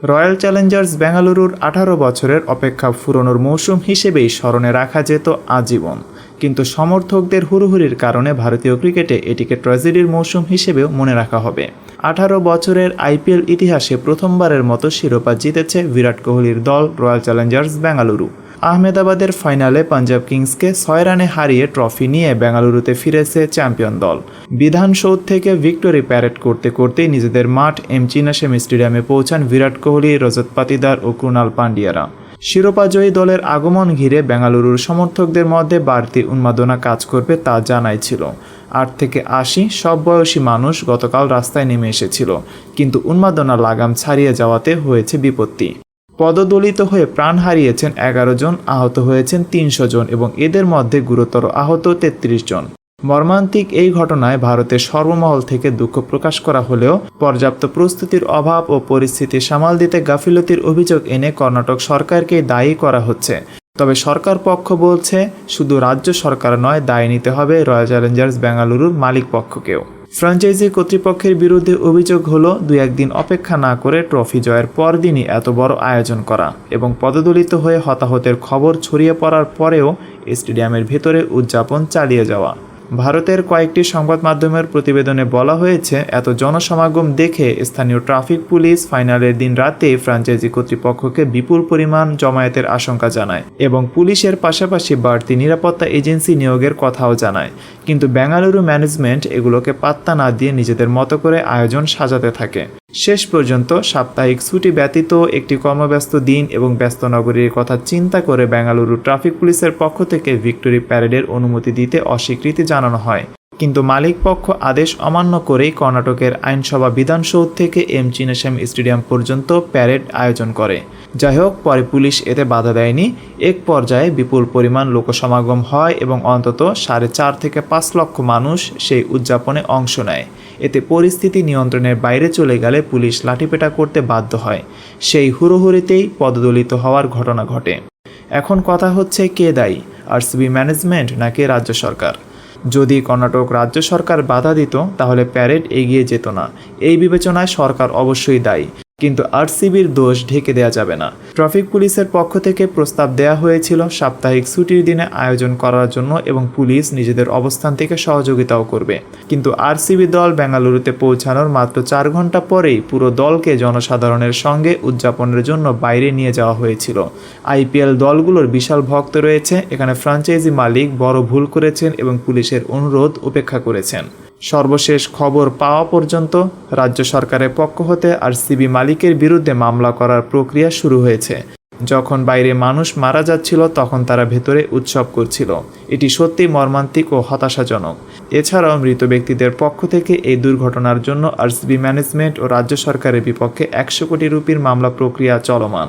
Royal Challengers বেঙ্গালুরুর আঠারো বছরের অপেক্ষা ফুরনোর মৌসুম হিসেবেই স্মরণে রাখা যেত আজীবন। কিন্তু সমর্থকদের হুড়ুহুড়ির কারণে ভারতীয় ক্রিকেটে এটিকে ট্র্যাজেডির মৌসুম হিসেবেও মনে রাখা হবে। আঠারো বছরের আইপিএল ইতিহাসে প্রথমবারের মতো শিরোপা জিতেছে বিরাট কোহলির দল রয়্যাল চ্যালেঞ্জার্স বেঙ্গালুরু। আহমেদাবাদের ফাইনালে পাঞ্জাব কিংসকে ছয় রানে হারিয়ে ট্রফি নিয়ে বেঙ্গালুরুতে ফিরেছে চ্যাম্পিয়ন দল। বিধানসৌধ থেকে ভিক্টোরি প্যারেড করতে করতেই নিজেদের মাঠ এম চিনাসেম স্টেডিয়ামে পৌঁছান বিরাট কোহলি, রজত পাতিদার ও কুণাল পান্ডিয়ারা শিরোপাজয়ী দলের আগমন ঘিরে বেঙ্গালুরুর সমর্থকদের মধ্যে বাড়তি উন্মাদনা কাজ করবে তা জানাই ছিল আট থেকে আশি সব বয়সী মানুষ গতকাল রাস্তায় নেমে এসেছিল, কিন্তু উন্মাদনা লাগাম ছাড়িয়ে যাওয়াতে হয়েছে বিপত্তি। পদদলিত হয়ে প্রাণ হারিয়েছেন এগারো জন, আহত হয়েছেন তিনশো জন এবং এদের মধ্যে গুরুতর আহত তেত্রিশ জন। মর্মান্তিক এই ঘটনায় ভারতের সর্বমহল থেকে দুঃখ প্রকাশ করা হলেও পর্যাপ্ত প্রস্তুতির অভাব ও পরিস্থিতি সামাল দিতে গাফিলতির অভিযোগ এনে কর্ণাটক সরকারকে দায়ী করা হচ্ছে। তবে সরকার পক্ষ বলছে, শুধু রাজ্য সরকার নয়, দায় নিতে হবে রয়্যাল চ্যালেঞ্জার্স বেঙ্গালুরুর মালিক পক্ষকেও। ফ্র্যাঞ্চাইজি কর্তৃপক্ষের বিরুদ্ধে অভিযোগ হলো, দুই একদিন অপেক্ষা না করে ট্রফি জয়ের পরদিনই এত বড় আয়োজন করা এবং পদদলিত হয়ে হতাহতের খবর ছড়িয়ে পড়ার পরেও স্টেডিয়ামের ভেতরে উদযাপন চালিয়ে যাওয়া। ভারতের কয়েকটি সংবাদ মাধ্যমের প্রতিবেদনে বলা হয়েছে, এত জনসমাগম দেখে স্থানীয় ট্রাফিক পুলিশ ফাইনালের দিন রাতে ফ্রাঞ্চাইজি কর্তৃপক্ষকে বিপুল পরিমাণ জমায়েতের আশঙ্কা জানায় এবং পুলিশের পাশাপাশি বাড়তি নিরাপত্তা এজেন্সি নিয়োগের কথাও জানায়। কিন্তু বেঙ্গালুরু ম্যানেজমেন্ট এগুলোকে পাত্তা না দিয়ে নিজেদের মতো করে আয়োজন সাজাতে থাকে। শেষ পর্যন্ত সাপ্তাহিক ছুটি ব্যতীত একটি কর্মব্যস্ত দিন এবং ব্যস্ত নগরীর কথা চিন্তা করে বেঙ্গালুরু ট্রাফিক পুলিশের পক্ষ থেকে ভিক্টোরি প্যারেডের অনুমতি দিতে অস্বীকৃতি জানানো হয়। কিন্তু মালিক পক্ষ আদেশ অমান্য করেই কর্ণাটকের আইনসভা বিধানসৌধ থেকে এম চিনাশ্যাম স্টেডিয়াম পর্যন্ত প্যারেড আয়োজন করে। যাই হোক পরে পুলিশ এতে বাধা দেয়নি। এক পর্যায়ে বিপুল পরিমাণ লোকসমাগম হয় এবং অন্তত সাড়ে চার থেকে পাঁচ লক্ষ মানুষ সেই উদযাপনে অংশ নেয়। এতে পরিস্থিতি নিয়ন্ত্রণের বাইরে চলে গেলে পুলিশ লাঠিপেটা করতে বাধ্য হয়। সেই হুড়োহুড়িতেই পদদলিত হওয়ার ঘটনা ঘটে। এখন কথা হচ্ছে কে দায়ী, আরসিবি ম্যানেজমেন্ট নাকি রাজ্য সরকার? যদি কর্ণাটক রাজ্য সরকার বাধা দিত, তাহলে প্যারেড এগিয়ে যেত না। এই বিবেচনায় সরকার অবশ্যই দায়ী। কিন্তু আরসিবির দোষ ঢেকে দেওয়া যাবে না। ট্রাফিক পুলিশের পক্ষ থেকে প্রস্তাব দেওয়া হয়েছিল সাপ্তাহিক ছুটির দিনে আয়োজন করার জন্য এবং পুলিশ নিজেদের অবস্থান থেকে সহযোগিতাও করবে। কিন্তু আরসিবি দল বেঙ্গালুরুতে পৌঁছানোর মাত্র চার ঘণ্টা পরেই পুরো দলকে জনসাধারণের সঙ্গে উদযাপনের জন্য বাইরে নিয়ে যাওয়া হয়েছিল। আইপিএল দলগুলোর বিশাল ভক্ত রয়েছে, এখানে ফ্রাঞ্চাইজি মালিক বড় ভুল করেছেন এবং পুলিশের অনুরোধ উপেক্ষা করেছেন। সর্বশেষ খবর পাওয়া পর্যন্ত রাজ্য সরকারের পক্ষ হতে আরসিবি মালিকের বিরুদ্ধে মামলা করার প্রক্রিয়া শুরু হয়েছে। যখন বাইরে মানুষ মারা যাচ্ছিল, তখন তারা ভেতরে উৎসব করছিল। এটি সত্যি মর্মান্তিক ও হতাশাজনক। এছাড়াও মৃত ব্যক্তিদের পক্ষ থেকে এই দুর্ঘটনার জন্য আরসিবি ম্যানেজমেন্ট ও রাজ্য সরকারের বিপক্ষে একশো কোটি রুপির মামলা প্রক্রিয়া চলমান।